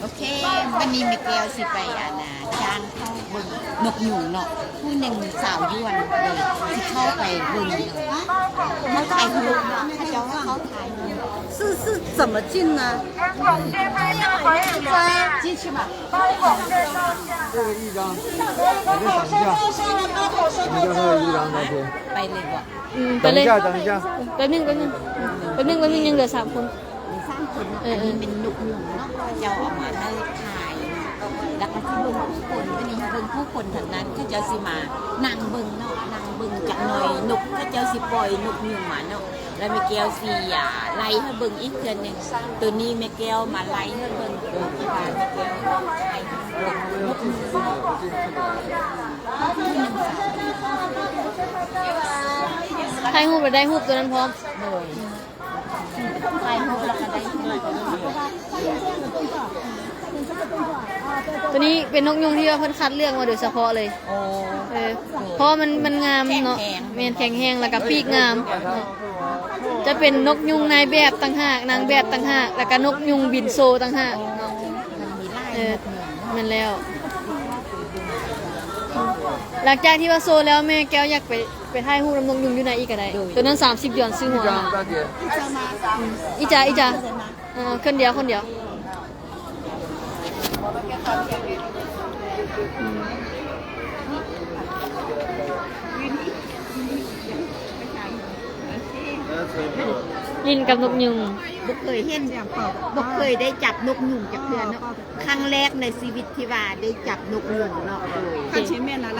โอเควันนี้ม่แก้วสิไปอานาจ้างเข้าเบิ่งนกหยูงเนาะผู้หนึ่งสาวยวนเลยที่เข้าไปเบิ่งเลยเขาถ่ายรูปเขาจะว่าเขาถ่ายรูป 是是怎么进呢？进去吧。这个一张，我再等一下，你就这个一张照片。 ไปเลยบ่ อืมไป 等 เล 一 ย 下，等一下。 แป๊บนึงแป๊บนึงแป๊บนึงแป๊บนึงยังเหลือสามคน มีสร้างคน เอ อั อน เออ นี้เป็นนกหยูงเนาะเขาเจ้าเอามาให้ถ่ายแล้วก็ที่เบิ่งผู้คนวันนี้เบิ่งผู้คนเท่านั้นเขาเจ้าสิมานั่งเบิ่งเนาะนั่งเบิ่ง จักหน่อยนกเขาเจ้าสิปล่อยนกหยูงมาเนาะแล้วแม่แก้วสิอ่าไล่ให้เบิ่งอีกเทื่อหนึงตัวนี้แม่แก้วมาไล่ให้เบิ่งตัวที่ว่าแม่แก้วถ่ายนกหยูงถ่ายรูปไปได้รูปตัวนั้นพร้อมเลยถ่ายรูปแล้วก็ได้ ตัวนี้เป็นนกยุงที่ว่าเพิ่นคัดเลือกมาโดยเฉพาะเลยเพราะมันมันงามเนาะเมนแข็งแห้งแล้วก็ปีกงาม จะเป็นนกยุงนายแบบต่างหากนางแบบต่างหากแล้วก็นกยุงบินโซต่างหากาะเออมันแล้ว หลังจากที่ว่าโซแล้วแม่แก้วอยากไปไปถ่ายหูลำนกยุงอยู่ไหนอีกก็ไดตัวนั้น30หยวนซื้อหัวอีจ้าอีจ้าเออคนเดียวคนเดียว ยินกับนกยุงบุกเคยเห็นบุกเคยได้จับนกยุงจากเพื่อนเนาะครั้งแรกในชีวิตที่ว่าได้จับนกยุงเนาะ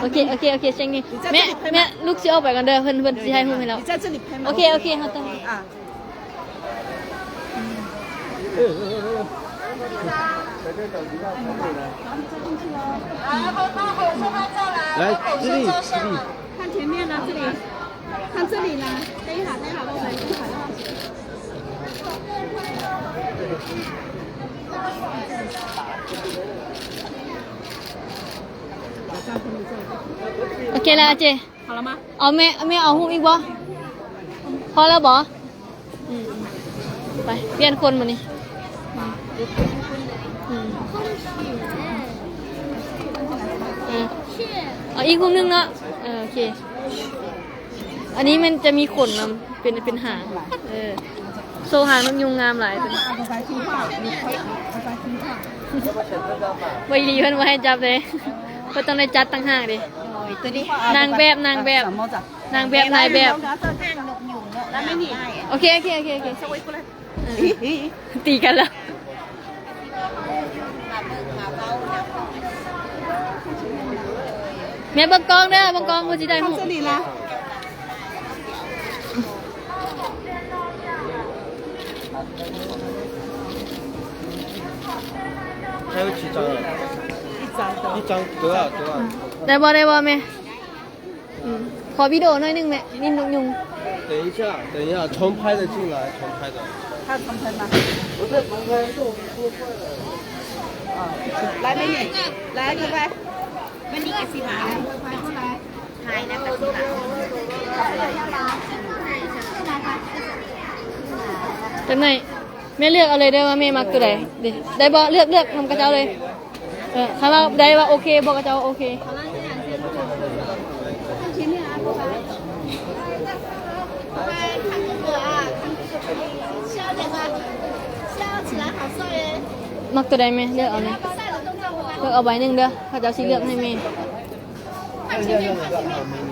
โอเคโอเคโอเคโอเคเช่นี่แม่แม่ลูกเสียออกไปกันเด้อเพื่อนเพื่อนจะให้หุ้มให้เราโอเคโอเคเขาต้อง 啊，在这等一下，来，这里，这里。看前面呢，这里，看这里呢。等一下，等一下，我来一会儿。 โอเคแล้วอาเจ 好了吗？ เอาแม่แม่เอาหูอีกบ่พอแล้วบ่อืมไปเปลี่ยนคนมานี่ อ๋ออีกคุมนึงเนาะเออโอเค อันนี้มันจะมีขนมันเป็นเป็นหาง เออ โซหางมันยุงงามหลายเป็นดีเพื่อนว้ให้จับเลยก็ต้องได้จัดตั้งห้างดินางแบบนางแบบนางแบบนายแบบโอเคโอเคโอเคโอเคตีกันแล้ว แม่เบังกองเด้อเบังกองกูสิได้ 看 หู 这里啦。 还有几张了？一张的。一张多少？多少？ ได้บ่ได้บ่แม่อืมขอวิดีโอหน่อยหนึงแม่นินนกยุง 等一下，等一下，重拍的进来，重拍的。看重拍吗？不是重拍，是我们做坏了。啊，来美女，来乖乖。 วันนี้กี่สิบาทขายนะแปดจาไหนแม่เลือกเอาเลยได้ว่าแม่มักตัวไหนดิได้บ่เลือกเลือกทำกระเจ้าเลยเออคำว่าได้ว่าโอเคบอกกระเจ้าโอเคมักตัวไหนไหมเลือกเอาเลย ลือกเอาใบหนึ่งเด้อเขาจะเอาสีเลือกให้แม่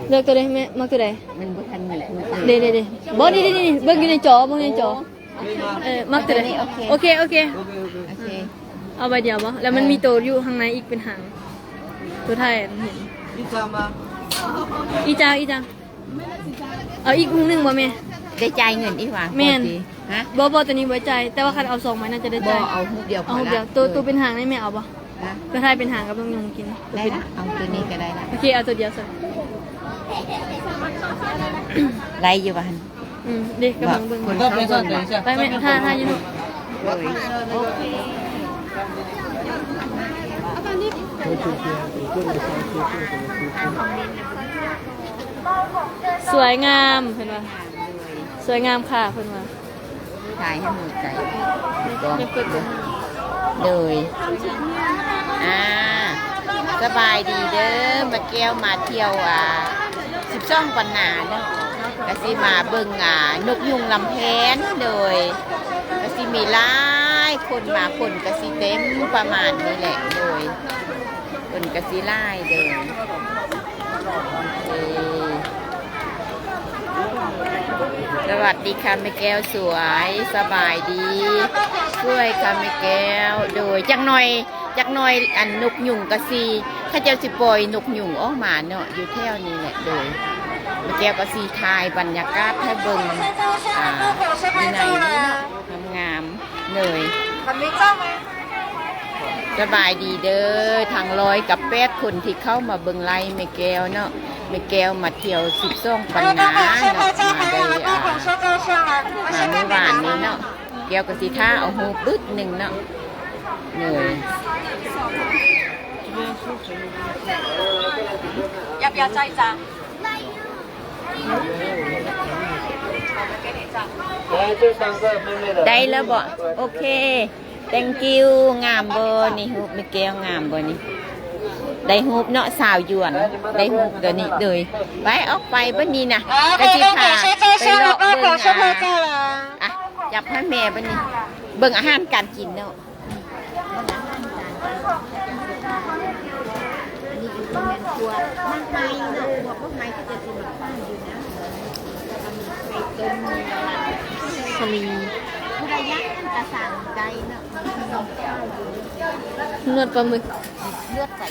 เลือกตัวไหนแม่มาตัวไหนบ่ทันนี่แหละมันตามเด้เด้เดบ่นี่นี่นี่เบิ่งอยู่ในจอเบิ่งอยู่ในจอเออมาตัวใดโอเคโอเค โอเคเอาใบเดียวบ่แล้วมันมีตัวอยู่ข้างในอีกเป็นหางตัวไทยเห็นอีจามาอีจาอีจาเอาอีกมุมหนึ่งบ่แม่ได้ใจเงินอีกว่าแม่นะบ่บ่ตัวนี้ไว้ใจ แต่ว่าคันเอาสองไม้น่าจะได้ใจ่เอาหุบเดียวเอาหุบเดียวตัวตัวเป็นหางนี่แม่เอาบ่ นะจะให้เป็นหางกับต้องยงกิน ได้ละเอาตัวนี้ก็ได้ละโอเคเอาตัวเดียวสิไรอยู่บ้านอืมดิกำลังเบิ่งไปไหมถ้าถ้าอยู่เลยโอเคสวยงามเห็นไหมสวยงามค่ะเพื่อนว่าถ่ายให้หมดใจไม่เปิดกัน เลยอ่าสบายดีเด้อมาแก้วมาเที่ยวอ่าสิบสองปันนาเนาะกะสิมาเบิ่งอ่านกยุงลำแพนโดยกะสิมีหลายคนมาคนกะสิเต็มประมาณนี้แหละโดยคนกะสิหลายเด้อโอเค สวัสดีค่ะแม่แก้วสวยสบายดีช่วยค่ะแม่แก้ว โดยจักหน่อยจักหน่อยอันนกยุงกะสิถ้าเจ้าสิปล่อยนกยุงออกมาเนาะอยู่แถวนี้แหละโดยแม่แก้วก็สีทายบรรยากาศให้เบิ่งอ่าในนี้เนาะงามๆเลยมันไม่องไหมสบายดีเด้อทางร้อยกับแปดคนที่เข้ามาเบิ่งไล่แม่แก้วเนาะแม่แก้วมาเที่ยวสิบสองปันนาเนาะมาได้อ่ามาเมื่อวานนี้เนาะ แก้วก็สีท่าเอาหูปึ๊ดหนึ่งเนาะเลย 要不要照一张？来，这三个妹妹的。 ได้แล้วบ่โอเค thank you งามบ่นี่ฮูปแม่แก้วงามบ่นี่ ได้ฮูปเนาะสาวหยวน ได้ฮูปเดี๋ยวนี้เลยไปออกไปบ่นี้นะก็สิพาไปเลาะเบิ่งอ่ะอ่ะ จับให้แม่บันนี้ เบิ่งอาหารการกินเนาะนี่อยู่ตรงนั้นตัวมันไม้เนาะหัวพวกไม้ที่จะกินแข้านอยู่นะไข่มสลีผู้ยักระสังใจเนาะนวดปลาหมึกเลือดใส่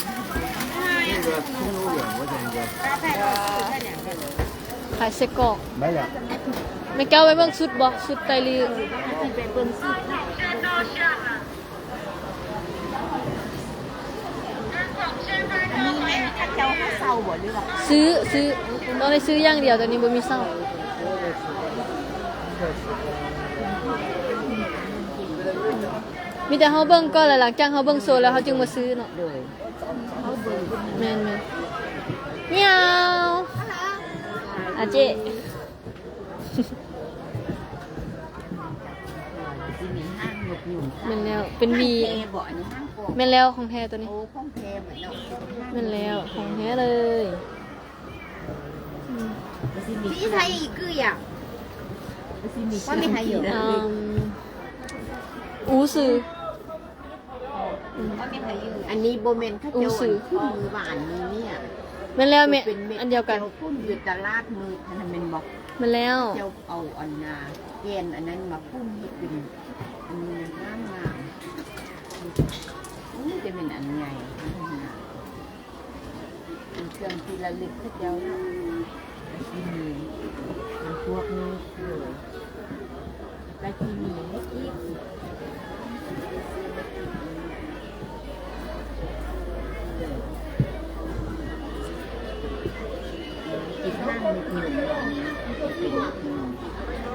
ผัดเสกอกไม่หรอ ก买俩。แม่แก้วไปเบิ่งชุดบ่ชุดไตรลีที่ไปเบิ่งซิอันนี้แม่นข้าเจ้าข้าเศร้าบ่หรือว่าซื้อซื้อตอนนี้ซื้ออย่างเดียวตอนนี้บ่มีเศร้ามีแต่เฮาเบิ่งก่อนแล้วหลังจากเฮาเบิ่งโซนแล้วเฮาจึงมาซื้อเนาะเลยเขาเบิ่งแม่นแม่นเมียวอาเจ ห้างหยกหยุ่มแม่นแล้วเป็นวีห้างแพบ่อันนี้ห้างโกแม่นแล้วของแท้ตัวนี้โอ้ข้องแพเหมือนเนาะแม่นแล้วของแท้เลยอืมสิมีที่ไทยอีกคืออย่างสิมีว่ามีใครอยู่อืมอูซือว่ามีใครอยู่อันนี้โบเมนข้าเจ้าอู้สื่อขึ้นมือหวานนี้เนี่ยแม่นแล้วแม่เป็นม็อันเดียวกันจ้าพุ่นอยู่ตลาดมือทันเป็นบอกแม่นแล้วเจ้าเอาอันนาแกนอันนั้นมาพุ่นให้เป็นอันนี้งามงาม นี่จะเป็นอันใหญ่เป็นเครื่องที่ระลึกพระเจ้าเนาะที่มีมันพวกนี้เลยและที่มีไม่อีกกินห้างมีหนึ่ง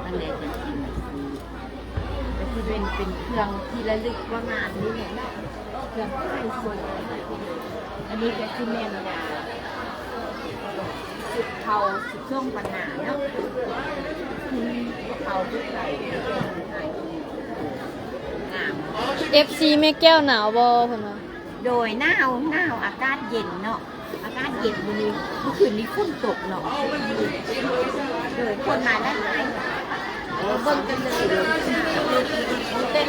มันเลยจะกินก็ คือเป็นเป็นเครื่องที่ระลึกว่างานนี้เนี่ยเนาะเครื่องไทยส่วนอันนี้ก็คือแม่นยาสุดเทาสุดช่วงปัญหาเนาะคือเทาทุกไทยงาม FC แม่แก้วหนาวบ่เพิ่นว่าโดยหนาวหนาวอากาศเย็นเนาะอากาศเย็นวันนี้เมื่อคืนนี้ฝนตกเนาะโดยคนมาได้ไหมเออเบิ่งกันเลย 嗯，这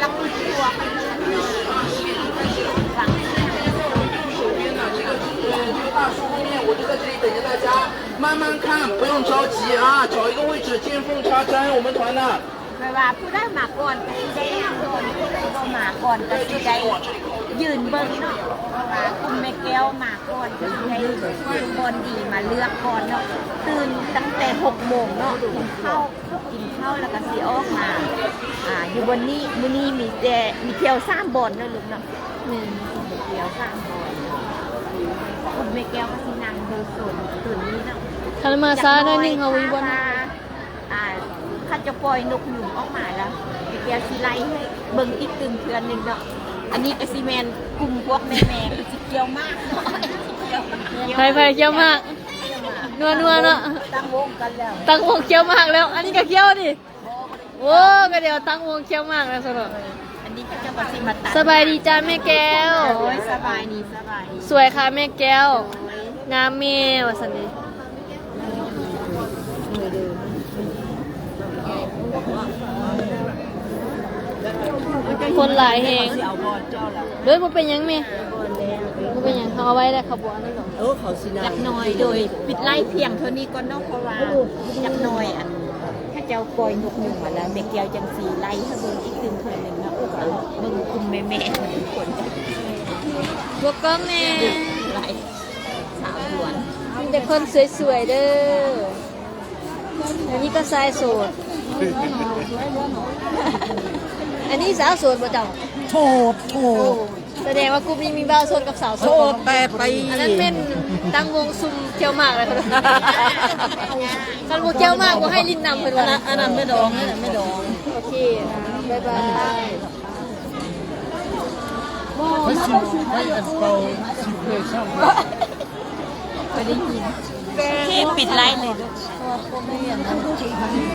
个大树后面我就在这里等着大家慢慢看，不用着急啊，找一个位置见缝插针，我们团的。 ไม่ว่าผู้ได้มาก่อนก็สิได้โดนผู้ได้บ่มาก่อนก็สิได้ยืนเบิ่งเนาะว่าคุณแม่แก้วมาก่อนก็สิได้บอลดีมาเลือกก่อนเนาะตื่นตั้งแต่6โมงเนาะกินข้าวกินข้าวแล้วก็สิออกมาอ่าอยู่บนนี้มื้อนี้มีแต่มีเที่ยวสามบอนเนาะลูกเนาะแม่นมีเที่ยวสามบอนคุณแม่แก้วก็สินั่งดูสวนตัวนี้เนาะคันมาซาห น่อยหนึงเฮาวิบ่นอ่าข้าจะปล่อยนกหนุ่มออกมาแล้วแม่แก้วสิไล่ให้เบิ่งอีกตึงเทือนหนึงเนาะอันนี้ก็สิแม่นกลุ่มพวกแม่ๆก็สิเกี่ยวมากเนาะไผๆเคี้ยวมากนัวๆเนาะตั้งวงกันแล้วตั้งวงเคี้ยวมากแล้ว อันนี้ก็เคี้ยวดิโอ้บ่ได้โอ้ก็เดี๋ยวตั้งวงเคี้ยวมากแล้วสำหรับอันนี้ก็จะมาสิมาตัดสบายดีจ้าแม่แก้วโอ้ยสบายดีสบายดีสวยค่ะแม่แก้วงามเมวสันนี้ คนหลายแหงเอาบอลเจ้าละเด้ยมันเป็นหยังแม่มันเป็นหยังเขาเอาไว้ได้ขบวนนั่นหรอเออเขาสิจักหน่อยโดยปิดไล่เพียงเท่านี้ก็นอกเพราะว่าจักหน่อยอันถ้าเจ้าปล่อยนกหนึ่งมาแล้วแม่แก้วจังสีไล่ถ้าเบิ่งอีกคืนเท่านึงนะโอ้โหเบิ่งคุมแม่แม่ๆทุกคนบวกก็แม่ไล่สาวด่วนมีแต่คนสวยๆเด้ออันนี้ก็ชายโสด อันนี้สาวโสดบ่เจ้าโทษโทษแสดงว่ากลุ่มนี้มีบ่าวโสดกับสาวโสโทดษแต่ไปอันนั้นเป็นตั้งวงซุ่มเที่ยวหมากเลยค่ะกันวงเที่ยวหมากก็ให้ลิ้นนำเป็นวันอันนั้นไม่ดองอันนั้นไม่ดองโอเคบ๊ายบายที่ปิดไล่เลย